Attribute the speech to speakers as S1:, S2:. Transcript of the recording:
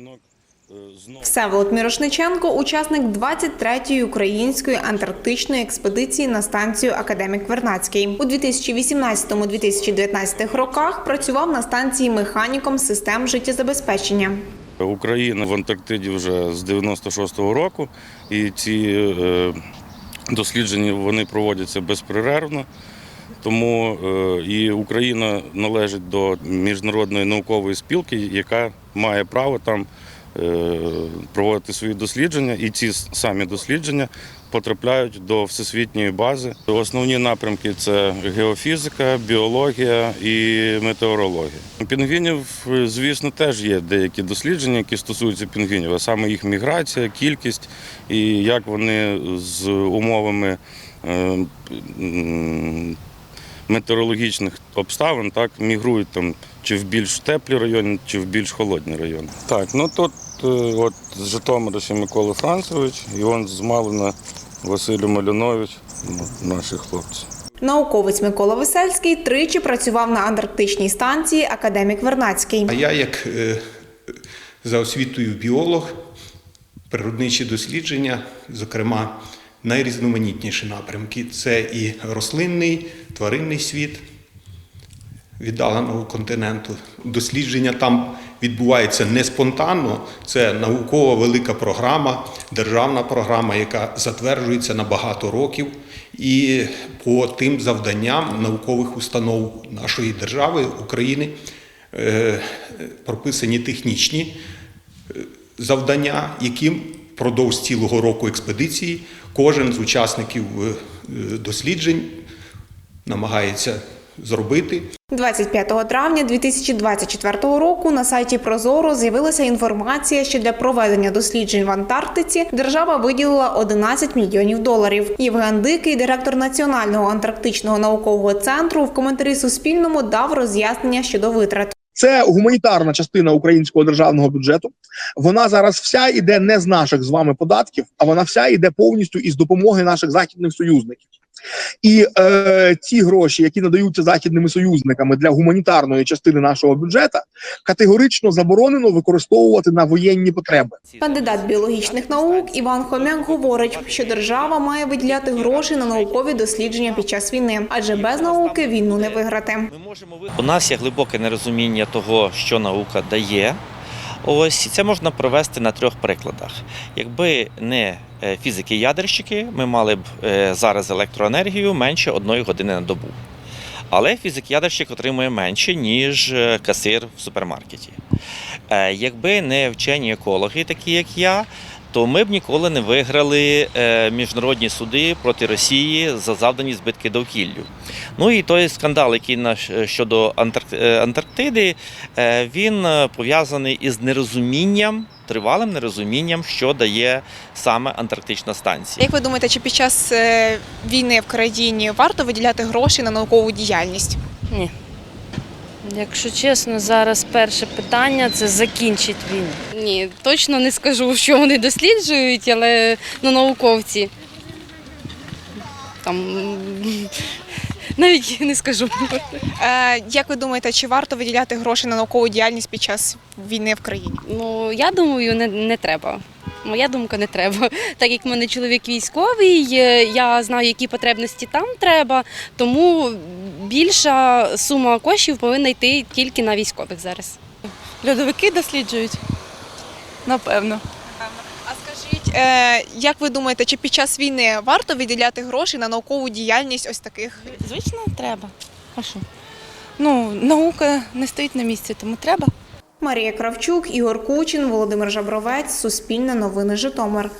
S1: Е,
S2: Всеволод Мірошниченко – учасник 23-ї української антарктичної експедиції на станцію Академік Вернацький. У 2018-2019 роках працював на станції механіком систем життєзабезпечення.
S1: Україна в Антарктиді вже з 96-го року, і ці е, дослідження вони проводяться безперервно. Тому е, і Україна належить до міжнародної наукової спілки, яка має право там е, проводити свої дослідження, і ці самі дослідження потрапляють до всесвітньої бази. Основні напрямки це геофізика, біологія і метеорологія. Пінгвінів, е, звісно, теж є деякі дослідження, які стосуються пінгвінів, а саме їх міграція, кількість і як вони з умовами. Метеорологічних обставин так мігрують там чи в більш теплі райони, чи в більш холодні райони. Так, ну тут е, от з Житомира ще Микола Францевич, і он з Малина Василь Малюнович, наші хлопці.
S2: Науковець Микола Весельський тричі працював на антарктичній станції Академік Вернацький.
S3: А я, як е, за освітою біолог, природничі дослідження, зокрема, найрізноманітніші напрямки це і рослинний, тваринний світ віддаленого континенту. Дослідження там відбуваються не спонтанно, це наукова велика програма, державна програма, яка затверджується на багато років. І по тим завданням наукових установ нашої держави України е, прописані технічні е, завдання, яким впродовж цілого року експедиції кожен з учасників е, е, досліджень намагається зробити.
S2: 25 травня 2024 року на сайті Прозоро з'явилася інформація, що для проведення досліджень в Антарктиці держава виділила 11 мільйонів доларів. Євген Дикий, директор Національного антарктичного наукового центру, в коментарі Суспільному дав роз'яснення щодо витрат.
S4: Це гуманітарна частина українського державного бюджету. Вона зараз вся йде не з наших з вами податків, а вона вся йде повністю із допомоги наших західних союзників. І е, ті гроші, які надаються західними союзниками для гуманітарної частини нашого бюджету, категорично заборонено використовувати на воєнні потреби.
S2: Кандидат біологічних наук Іван Хомяк говорить, що держава має виділяти гроші на наукові дослідження під час війни, адже без науки війну не виграти.
S5: У нас є глибоке нерозуміння того, що наука дає. Ось це можна провести на трьох прикладах. Якби не е, фізики-ядерщики, ми мали б е, зараз електроенергію менше одної години на добу. Але фізик-ядерщик отримує менше, ніж е, касир в супермаркеті. Якби не вчені екологи, такі як я, то ми б ніколи не виграли е, міжнародні суди проти Росії за завдані збитки довкіллю. Ну і той скандал, який наш е, щодо е, Антарктиди, він пов'язаний із нерозумінням, тривалим нерозумінням, що дає саме Антарктична станція.
S6: Як ви думаєте, чи під час війни в країні варто виділяти гроші на наукову діяльність?
S7: Ні. Якщо чесно, зараз перше питання це закінчить війну.
S8: Ні, точно не скажу, що вони досліджують, але ну, науковці. Там навіть не скажу.
S6: Е, як ви думаєте, чи варто виділяти гроші на наукову діяльність під час війни в країні?
S8: Ну, я думаю, не, не треба. Моя думка не треба. Так як в мене чоловік військовий, е, я знаю, які потребності там треба, тому більша сума коштів повинна йти тільки на військових зараз.
S9: Льодовики досліджують. Напевно.
S6: А скажіть, е, як ви думаєте, чи під час війни варто виділяти гроші на наукову діяльність ось таких?
S9: Звично, треба. А що? Ну, наука не стоїть на місці, тому треба.
S2: Марія Кравчук, Ігор Кучин, Володимир Жабровець, Суспільне новини Житомир.